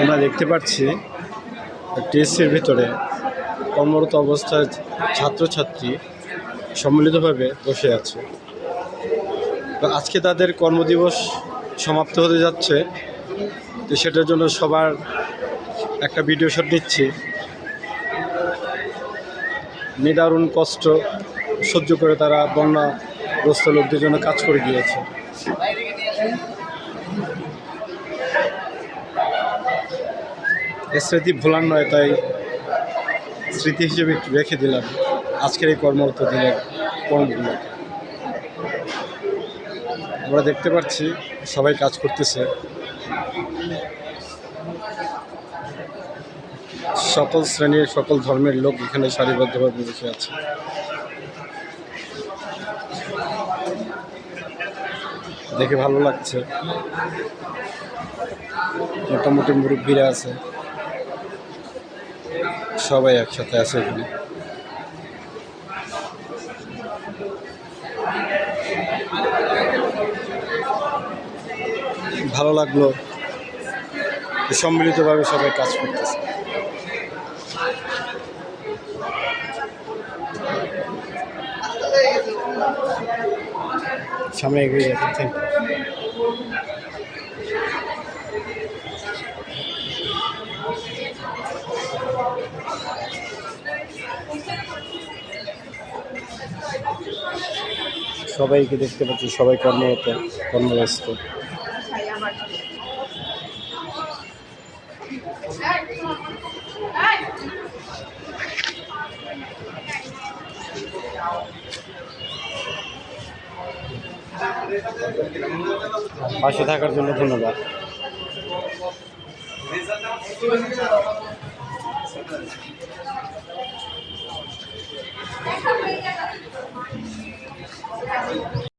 আমরা দেখতে পাচ্ছি টিএসসির ভিতরে কর্মরত অবস্থায় ছাত্রছাত্রী সম্মিলিতভাবে বসে আছে। তো আজকে তাদের কর্মদিবস সমাপ্ত হতে যাচ্ছে। তো সেটার জন্য সবার একটা ভিডিও শট নিচ্ছি। নিদারুণ কষ্ট সহ্য করে তারা বন্যাগ্রস্ত লোকদের জন্য কাজ করে গিয়েছে। স্মৃতি ভোলার নয় তাই স্মৃতি হিসেবে একটু রেখে দিলাম। আজকের এই কর্মরত দিনের কর্মগুলো। আমরা দেখতে পাচ্ছি, সবাই কাজ করতেছে। সকল শ্রেণির, সকল ধর্মের লোক এখানে সারিবদ্ধভাবে বসে আছে। দেখে ভালো লাগছে। মোটামুটি মুরব্বীরা আছে। সবাই একসাথে আছে এখানে। ভালো লাগল। সম্মিলিতভাবে সবাই কাজ করতেছে। সামনে এগিয়ে যাচ্ছে থ্যাংক ইউ সবাইকে দেখতে পাচ্ছি সবাই কর্মরত কর্মব্যস্ত। পাশে থাকার জন্য ধন্যবাদ। Thank you.